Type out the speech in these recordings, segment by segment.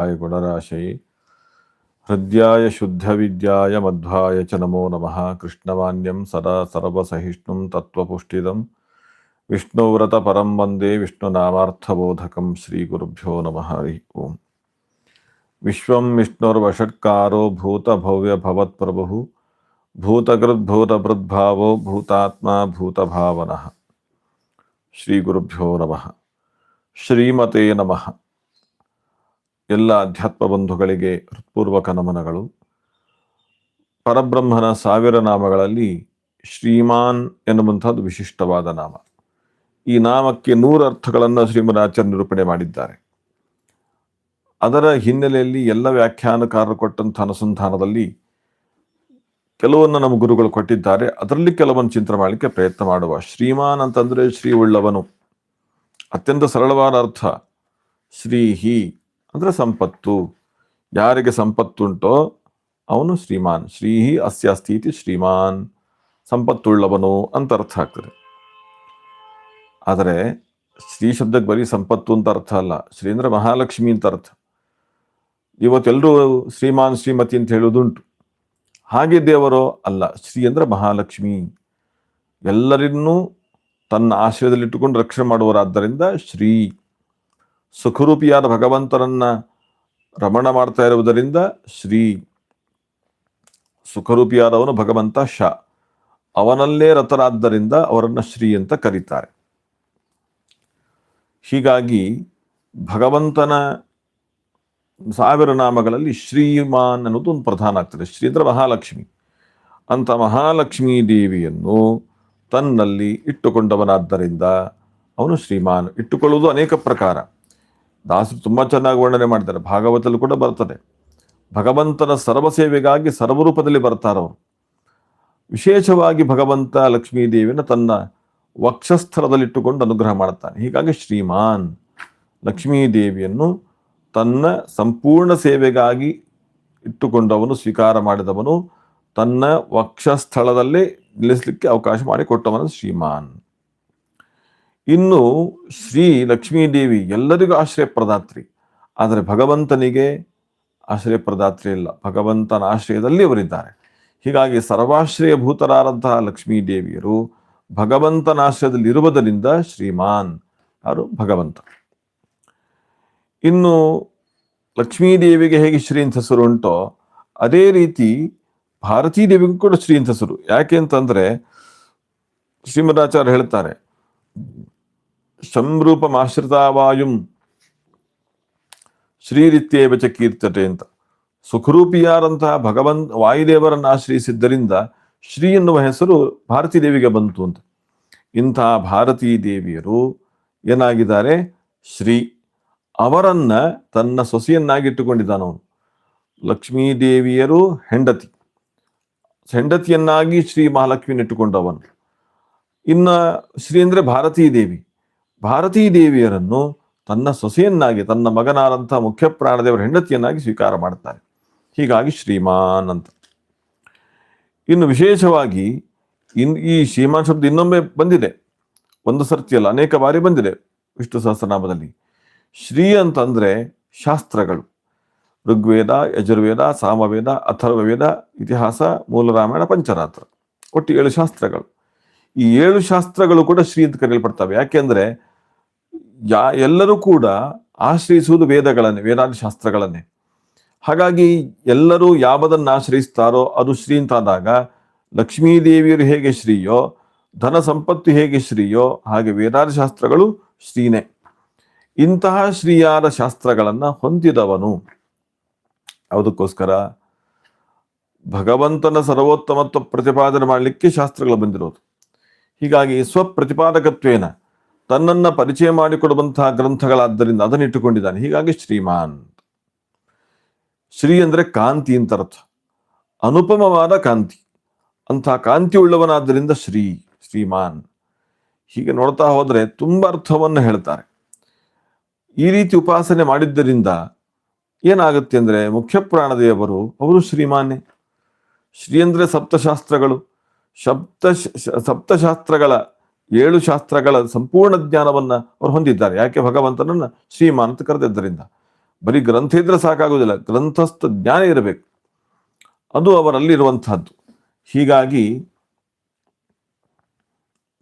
आय गुणराशये। हृद्याय शुद्धविद्याय मध्वाय च नमो नमः। कृष्णवाण्यम सदा सर्वसहिष्णुं तत्त्वपुष्टिदं। विष्णुव्रतपरं वंदे विष्णुनामार्थबोधकं श्रीगुरुभ्यो नमः। हरि ओम्। विश्वं विष्णुर्वषट्कारो भूतभव्यभवत्प्रभुः। भूतकृद्भूतभृद्भावो भूतात्मा भूतभावनः। श्रीगुरुभ्यो नमः। श्रीमते नमः। ಎಲ್ಲ ಅಧ್ಯಾತ್ಮ ಬಂಧುಗಳಿಗೆ ಹೃತ್ಪೂರ್ವಕ ನಮನಗಳು. ಪರಬ್ರಹ್ಮನ ಸಾವಿರ ನಾಮಗಳಲ್ಲಿ ಶ್ರೀಮಾನ್ ಎನ್ನುವಂಥದ್ದು ವಿಶಿಷ್ಟವಾದ ನಾಮ. ಈ ನಾಮಕ್ಕೆ ನೂರು ಅರ್ಥಗಳನ್ನು ಶ್ರೀಮದಾಚಾರ್ಯ ನಿರೂಪಣೆ ಮಾಡಿದ್ದಾರೆ. ಅದರ ಹಿನ್ನೆಲೆಯಲ್ಲಿ ಎಲ್ಲ ವ್ಯಾಖ್ಯಾನಕಾರರು ಕೊಟ್ಟಂಥ ಅನುಸಂಧಾನದಲ್ಲಿ ಕೆಲವನ್ನು ನಮ್ಮ ಗುರುಗಳು ಕೊಟ್ಟಿದ್ದಾರೆ. ಅದರಲ್ಲಿ ಕೆಲವನ್ನು ಚಿಂತನೆ ಮಾಡಲಿಕ್ಕೆ ಪ್ರಯತ್ನ ಮಾಡುವ. ಶ್ರೀಮಾನ್ ಅಂತಂದ್ರೆ ಶ್ರೀ ಉಳ್ಳವನು. ಅತ್ಯಂತ ಸರಳವಾದ ಅರ್ಥ. ಶ್ರೀಹಿ ಅಂದ್ರೆ ಸಂಪತ್ತು. ಯಾರಿಗೆ ಸಂಪತ್ತುಂಟೋ ಅವನು ಶ್ರೀಮಾನ್. ಶ್ರೀಹಿ ಅಸ್ಯ ಸ್ಥಿತಿ ಶ್ರೀಮಾನ್. ಸಂಪತ್ತುಳ್ಳವನು ಅಂತ ಅರ್ಥ ಆಗ್ತದೆ. ಆದರೆ ಶ್ರೀ ಶಬ್ದಕ್ಕೆ ಬರೀ ಸಂಪತ್ತು ಅಂತ ಅರ್ಥ ಅಲ್ಲ. ಶ್ರೀ ಅಂದ್ರೆ ಮಹಾಲಕ್ಷ್ಮಿ ಅಂತ ಅರ್ಥ. ಇವತ್ತೆಲ್ಲರೂ ಶ್ರೀಮಾನ್, ಶ್ರೀಮತಿ ಅಂತ ಹೇಳುವುದುಂಟು. ಹಾಗೆ ದೇವರು ಅಲ್ಲ. ಶ್ರೀ ಅಂದ್ರೆ ಮಹಾಲಕ್ಷ್ಮಿ. ಎಲ್ಲರನ್ನೂ ತನ್ನ ಆಶ್ರಯದಲ್ಲಿಟ್ಟುಕೊಂಡು ರಕ್ಷಣೆ ಮಾಡುವರಾದ್ದರಿಂದ ಶ್ರೀ. ಸುಖರೂಪಿಯಾದ ಭಗವಂತನನ್ನ ರಮಣ ಮಾಡ್ತಾ ಇರುವುದರಿಂದ ಶ್ರೀ ಸುಖರೂಪಿಯಾದವನು ಭಗವಂತ ಶ. ಅವನಲ್ಲೇ ರಥರಾದ್ದರಿಂದ ಅವರನ್ನು ಶ್ರೀ ಅಂತ ಕರೀತಾರೆ. ಹೀಗಾಗಿ ಭಗವಂತನ ಸಾವಿರ ನಾಮಗಳಲ್ಲಿ ಶ್ರೀಮಾನ್ ಅನ್ನೋದು ಒಂದು ಪ್ರಧಾನ ಆಗ್ತದೆ. ಶ್ರೀ ಅಂದ್ರೆ ಮಹಾಲಕ್ಷ್ಮಿ. ಅಂತ ಮಹಾಲಕ್ಷ್ಮೀ ದೇವಿಯನ್ನು ತನ್ನಲ್ಲಿ ಇಟ್ಟುಕೊಂಡವನಾದ್ದರಿಂದ ಅವನು ಶ್ರೀಮಾನ್. ಇಟ್ಟುಕೊಳ್ಳುವುದು ಅನೇಕ ಪ್ರಕಾರ. ದಾಸರು ತುಂಬ ಚೆನ್ನಾಗಿ ವರ್ಣನೆ ಮಾಡ್ತಾರೆ. ಭಾಗವತಲ್ಲಿ ಕೂಡ ಬರ್ತದೆ. ಭಗವಂತನ ಸರ್ವ ಸೇವೆಗಾಗಿ ಸರ್ವರೂಪದಲ್ಲಿ ಬರ್ತಾರವರು. ವಿಶೇಷವಾಗಿ ಭಗವಂತ ಲಕ್ಷ್ಮೀ ದೇವಿಯನ್ನು ತನ್ನ ವಕ್ಷಸ್ಥಳದಲ್ಲಿಟ್ಟುಕೊಂಡು ಅನುಗ್ರಹ ಮಾಡ್ತಾನೆ ಹೀಗಾಗಿ ಶ್ರೀಮಾನ್ ಲಕ್ಷ್ಮೀ ದೇವಿಯನ್ನು ತನ್ನ ಸಂಪೂರ್ಣ ಸೇವೆಗಾಗಿ ಇಟ್ಟುಕೊಂಡವನು ಸ್ವೀಕಾರ ಮಾಡಿದವನು ತನ್ನ ವಕ್ಷಸ್ಥಳದಲ್ಲೇ ನಿಲ್ಲಿಸಲಿಕ್ಕೆ ಅವಕಾಶ ಮಾಡಿಕೊಟ್ಟವನು ಶ್ರೀಮಾನ್. ಇನ್ನು ಶ್ರೀ ಲಕ್ಷ್ಮೀ ದೇವಿ ಎಲ್ಲರಿಗೂ ಆಶ್ರಯ ಪ್ರದಾತ್ರಿ. ಆದರೆ ಭಗವಂತನಿಗೆ ಆಶ್ರಯ ಪ್ರದಾತ್ರಿ ಇಲ್ಲ. ಭಗವಂತನ ಆಶ್ರಯದಲ್ಲಿ ಅವರಿದ್ದಾರೆ. ಹೀಗಾಗಿ ಸರ್ವಾಶ್ರಯ ಭೂತರಾದಂತಹ ಲಕ್ಷ್ಮೀ ದೇವಿಯರು ಭಗವಂತನ ಆಶ್ರಯದಲ್ಲಿ ಇರುವುದರಿಂದ ಶ್ರೀಮಾನ್ ಯಾರು? ಭಗವಂತ. ಇನ್ನು ಲಕ್ಷ್ಮೀ ದೇವಿಗೆ ಹೇಗೆ ಶ್ರೀ ಅಂತ ಹೆಸರು ಉಂಟೋ, ಅದೇ ರೀತಿ ಭಾರತೀ ದೇವಿಗೂ ಕೂಡ ಶ್ರೀ ಅಂತ ಹೆಸರು ಯಾಕೆ ಅಂತಂದ್ರೆ ಶ್ರೀಮದಾಚಾರ್ಯ ಹೇಳ್ತಾರೆ ಸಂರೂಪಮಾಶ್ರಿತಾವಾಯುಂ ಶ್ರೀರಿತ್ಯೇ ವಚ ಕೀರ್ತತೆ ಅಂತ. ಸುಖರೂಪಿಯಾದಂತಹ ಭಗವಂತ ವಾಯುದೇವರನ್ನು ಆಶ್ರಯಿಸಿದ್ದರಿಂದ ಶ್ರೀ ಎನ್ನುವ ಹೆಸರು ಭಾರತೀ ದೇವಿಗೆ ಬಂತು ಅಂತ. ಇಂಥ ಭಾರತೀ ದೇವಿಯರು ಏನಾಗಿದ್ದಾರೆ? ಶ್ರೀ ಅವರನ್ನ ತನ್ನ ಸೊಸೆಯನ್ನಾಗಿಟ್ಟುಕೊಂಡಿದ್ದಾನವನು ಲಕ್ಷ್ಮೀ ದೇವಿಯರು ಹೆಂಡತಿ. ಹೆಂಡತಿಯನ್ನಾಗಿ ಶ್ರೀ ಮಹಾಲಕ್ಷ್ಮಿಯನ್ನು ಇಟ್ಟುಕೊಂಡವನು ಇನ್ನ ಶ್ರೀ ಅಂದ್ರೆ ಭಾರತೀ ದೇವಿ. ಭಾರತೀ ದೇವಿಯರನ್ನು ತನ್ನ ಸೊಸೆಯನ್ನಾಗಿ, ತನ್ನ ಮಗನಾದಂಥ ಮುಖ್ಯ ಪ್ರಾಣದೇವರ ಹೆಂಡತಿಯನ್ನಾಗಿ ಸ್ವೀಕಾರ ಮಾಡುತ್ತಾರೆ ಹೀಗಾಗಿ ಶ್ರೀಮಾನ್ ಅಂತ ಇನ್ನು ವಿಶೇಷವಾಗಿ ಇನ್ ಈ ಶ್ರೀಮಾನ್ ಶಬ್ದ ಇನ್ನೊಮ್ಮೆ ಬಂದಿದೆ. ಒಂದು ಸರ್ತಿಯಲ್ಲ ಅನೇಕ ಬಾರಿ ಬಂದಿದೆ ವಿಷ್ಣು ಸಹಸ್ರನಾಮದಲ್ಲಿ. ಶ್ರೀ ಅಂತಂದ್ರೆ ಶಾಸ್ತ್ರಗಳು. ಋಗ್ವೇದ, ಯಜುರ್ವೇದ, ಸಾಮವೇದ, ಅಥರ್ವವೇದ, ಇತಿಹಾಸ, ಮೂಲ ರಾಮಾಯಣ, ಪಂಚರಾತ್ರ. ಒಟ್ಟು ಏಳು ಶಾಸ್ತ್ರಗಳು. ಈ ಏಳು ಶಾಸ್ತ್ರಗಳು ಕೂಡ ಶ್ರೀ ಅಂತ ಕರೆಯಲ್ಪಡ್ತವೆ. ಯಾಕೆಂದ್ರೆ ಯಾ ಎಲ್ಲರೂ ಕೂಡ ಆಶ್ರಯಿಸುವುದು ವೇದಗಳನ್ನೇ ವೇದಾದಿ ಶಾಸ್ತ್ರಗಳನ್ನೇ ಹಾಗಾಗಿ ಎಲ್ಲರೂ ಯಾವದನ್ನ ಆಶ್ರಯಿಸ್ತಾರೋ ಅದು ಶ್ರೀ ಅಂತಾದಾಗ ಲಕ್ಷ್ಮೀ ದೇವಿಯರು ಹೇಗೆ ಶ್ರೀಯೋ, ಧನ ಸಂಪತ್ತು ಹೇಗೆ ಶ್ರೀಯೋ, ಹಾಗೆ ವೇದಾದಿ ಶಾಸ್ತ್ರಗಳು ಶ್ರೀನೇ. ಇಂತಹ ಶ್ರೀಯಾದ ಶಾಸ್ತ್ರಗಳನ್ನ ಹೊಂದಿದವನು. ಅದಕ್ಕೋಸ್ಕರ ಭಗವಂತನ ಸರ್ವೋತ್ತಮತ್ವ ಪ್ರತಿಪಾದನೆ ಮಾಡಲಿಕ್ಕೆ ಶಾಸ್ತ್ರಗಳು ಬಂದಿರೋದು. ಹೀಗಾಗಿ ಸ್ವಪ್ರತಿಪಾದಕತ್ವೇನ ತನ್ನನ್ನ ಪರಿಚಯ ಮಾಡಿಕೊಡುವಂತಹ ಗ್ರಂಥಗಳಾದ್ದರಿಂದ ಅದನ್ನು ಇಟ್ಟುಕೊಂಡಿದ್ದಾನೆ. ಹೀಗಾಗಿ ಶ್ರೀಮಾನ್. ಶ್ರೀ ಅಂದ್ರೆ ಕಾಂತಿ ಅಂತ ಅರ್ಥ. ಅನುಪಮವಾದ ಕಾಂತಿ. ಅಂತಹ ಕಾಂತಿ ಉಳ್ಳವನಾದ್ದರಿಂದ ಶ್ರೀ, ಶ್ರೀಮಾನ್. ಹೀಗೆ ನೋಡ್ತಾ ಹೋದರೆ ತುಂಬ ಅರ್ಥವನ್ನು ಹೇಳ್ತಾರೆ. ಈ ರೀತಿ ಉಪಾಸನೆ ಮಾಡಿದ್ದರಿಂದ ಏನಾಗುತ್ತೆ ಅಂದ್ರೆ ಮುಖ್ಯ ಪ್ರಾಣದೇವರು ಅವರು ಶ್ರೀಮಾನೆ. ಶ್ರೀ ಅಂದರೆ ಸಪ್ತಶಾಸ್ತ್ರಗಳು. ಸಪ್ತ ಸಪ್ತಶಾಸ್ತ್ರಗಳ ಏಳು ಶಾಸ್ತ್ರಗಳ ಸಂಪೂರ್ಣ ಜ್ಞಾನವನ್ನ ಅವರು ಹೊಂದಿದ್ದಾರೆ. ಯಾಕೆ ಭಗವಂತನನ್ನ ಶ್ರೀಮಾನ್ ಅಂತ ಕರೆದಿದ್ದರಿಂದ. ಬರೀ ಗ್ರಂಥ ಇದ್ರೆ ಸಾಕಾಗುವುದಿಲ್ಲ. ಗ್ರಂಥಸ್ಥ ಜ್ಞಾನ ಇರಬೇಕು. ಅದು ಗ್ರಂಥಸ್ಥ ಜ್ಞಾನ ಇರಬೇಕು ಅದು ಅವರಲ್ಲಿ ಇರುವಂತಹದ್ದು ಹೀಗಾಗಿ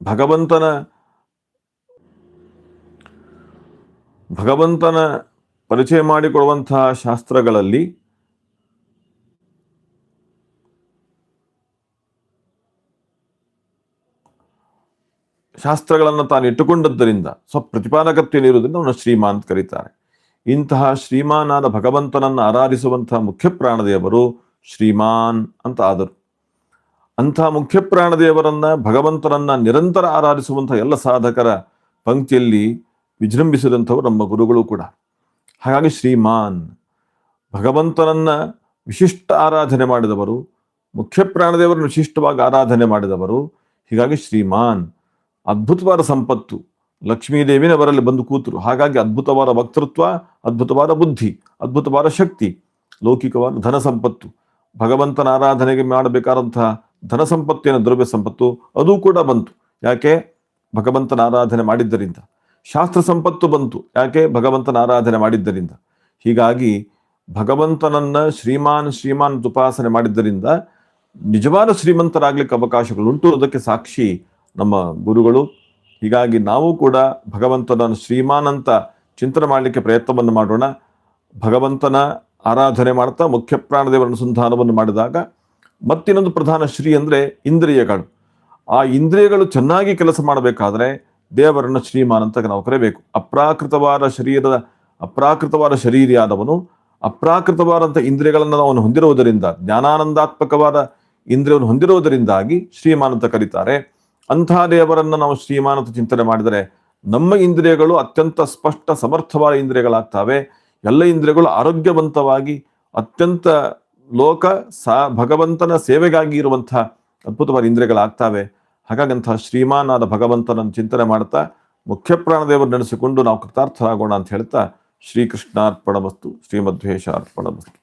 ಭಗವಂತನ ಭಗವಂತನ ಪರಿಚಯ ಮಾಡಿಕೊಡುವಂತಹ ಶಾಸ್ತ್ರಗಳಲ್ಲಿ ಶಾಸ್ತ್ರಗಳನ್ನು ತಾನು ಇಟ್ಟುಕೊಂಡದ್ದರಿಂದ ಸ್ವಪ್ರತಿಪಾದಕತ್ವ ಇರುವುದರಿಂದ ಅವನು ಶ್ರೀಮಾನ್ ಕರೀತಾರೆ. ಇಂತಹ ಶ್ರೀಮಾನಾದ ಭಗವಂತನನ್ನು ಆರಾಧಿಸುವಂತಹ ಮುಖ್ಯ ಪ್ರಾಣದೇವರು ಶ್ರೀಮಾನ್ ಅಂತ ಆದರು. ಅಂತಹ ಮುಖ್ಯ ಪ್ರಾಣದೇವರನ್ನ ಭಗವಂತನನ್ನ ನಿರಂತರ ಆರಾಧಿಸುವಂತಹ ಎಲ್ಲ ಸಾಧಕರ ಪಂಕ್ತಿಯಲ್ಲಿ ವಿಜೃಂಭಿಸಿದಂಥವರು ನಮ್ಮ ಗುರುಗಳು ಕೂಡ. ಹಾಗಾಗಿ ಶ್ರೀಮಾನ್ ಭಗವಂತನನ್ನ ವಿಶಿಷ್ಟ ಆರಾಧನೆ ಮಾಡಿದವರು, ಮುಖ್ಯ ಪ್ರಾಣದೇವರನ್ನು ವಿಶಿಷ್ಟವಾಗಿ ಆರಾಧನೆ ಮಾಡಿದವರು, ಹೀಗಾಗಿ ಶ್ರೀಮಾನ್ ಅದ್ಭುತವಾದ ಸಂಪತ್ತು. ಲಕ್ಷ್ಮೀದೇವಿನ ಅವರಲ್ಲಿ ಬಂದು ಕೂತರು. ಹಾಗಾಗಿ ಅದ್ಭುತವಾದ ವಕ್ತೃತ್ವ, ಅದ್ಭುತವಾದ ಬುದ್ಧಿ, ಅದ್ಭುತವಾದ ಶಕ್ತಿ, ಲೌಕಿಕವಾದ ಧನ ಸಂಪತ್ತು. ಭಗವಂತನ ಆರಾಧನೆಗೆ ಮಾಡಬೇಕಾದಂತಹ ಧನ ಸಂಪತ್ತಿನ ದ್ರವ್ಯ ಸಂಪತ್ತು, ಅದು ಕೂಡ ಬಂತು. ಯಾಕೆ? ಭಗವಂತನ ಆರಾಧನೆ ಮಾಡಿದ್ದರಿಂದ. ಶಾಸ್ತ್ರ ಸಂಪತ್ತು ಬಂತು. ಯಾಕೆ? ಭಗವಂತನ ಆರಾಧನೆ ಮಾಡಿದ್ದರಿಂದ. ಹೀಗಾಗಿ ಭಗವಂತನನ್ನ ಶ್ರೀಮಾನ್ ಶ್ರೀಮಾನ್ ಉಪಾಸನೆ ಮಾಡಿದ್ದರಿಂದ ನಿಜವಾದ ಶ್ರೀಮಂತರಾಗ್ಲಿಕ್ಕೆ ಅವಕಾಶಗಳುಂಟು. ಅದಕ್ಕೆ ಸಾಕ್ಷಿ ನಮ್ಮ ಗುರುಗಳು. ಹೀಗಾಗಿ ನಾವು ಕೂಡ ಭಗವಂತನನ್ನು ಶ್ರೀಮಾನ್ ಅಂತ ಚಿಂತನೆ ಮಾಡಲಿಕ್ಕೆ ಪ್ರಯತ್ನವನ್ನು ಮಾಡೋಣ. ಭಗವಂತನ ಆರಾಧನೆ ಮಾಡ್ತಾ ಮುಖ್ಯ ಪ್ರಾಣದೇವರ ಅನುಸಂಧಾನವನ್ನು ಮಾಡಿದಾಗ ಮತ್ತಿನ್ನೊಂದು ಪ್ರಧಾನ ಶ್ರೀ ಅಂದರೆ ಇಂದ್ರಿಯಗಳು. ಆ ಇಂದ್ರಿಯಗಳು ಚೆನ್ನಾಗಿ ಕೆಲಸ ಮಾಡಬೇಕಾದ್ರೆ ದೇವರನ್ನು ಶ್ರೀಮಾನ್ ಅಂತ ನಾವು ಕರೆಯಬೇಕು. ಅಪ್ರಾಕೃತವಾದ ಶರೀರದ ಅಪ್ರಾಕೃತವಾದ ಶರೀರಿಯಾದವನು ಅಪ್ರಾಕೃತವಾದಂಥ ಇಂದ್ರಿಯಗಳನ್ನು ಅವನು ಹೊಂದಿರುವುದರಿಂದ ಜ್ಞಾನಾನಂದಾತ್ಮಕವಾದ ಇಂದ್ರಿಯವನ್ನು ಹೊಂದಿರುವುದರಿಂದಾಗಿ ಶ್ರೀಮಾನ್ ಅಂತ ಕರೀತಾರೆ. ಅಂತಹ ದೇವರನ್ನು ನಾವು ಶ್ರೀಮಾನ್ ಅಂತ ಚಿಂತನೆ ಮಾಡಿದರೆ ನಮ್ಮ ಇಂದ್ರಿಯಗಳು ಅತ್ಯಂತ ಸ್ಪಷ್ಟ ಸಮರ್ಥವಾದ ಇಂದ್ರಿಯಗಳಾಗ್ತವೆ. ಎಲ್ಲ ಇಂದ್ರಿಯಗಳು ಆರೋಗ್ಯವಂತವಾಗಿ ಅತ್ಯಂತ ಲೋಕ ಸಾ ಭಗವಂತನ ಸೇವೆಗಾಗಿ ಇರುವಂತಹ ಅದ್ಭುತವಾದ ಇಂದ್ರಿಯಗಳಾಗ್ತವೆ. ಹಾಗಾಗಿ ಶ್ರೀಮಾನಾದ ಭಗವಂತನನ್ನು ಚಿಂತನೆ ಮಾಡ್ತಾ ಮುಖ್ಯ ಪ್ರಾಣದೇವರು ನೆನೆಸಿಕೊಂಡು ನಾವು ಕೃತಾರ್ಥರಾಗೋಣ ಅಂತ ಹೇಳ್ತಾ ಶ್ರೀಕೃಷ್ಣಾರ್ಪಣಮಸ್ತು. ಶ್ರೀಮಧ್ವೇಶ ಅರ್ಪಣಮಸ್ತು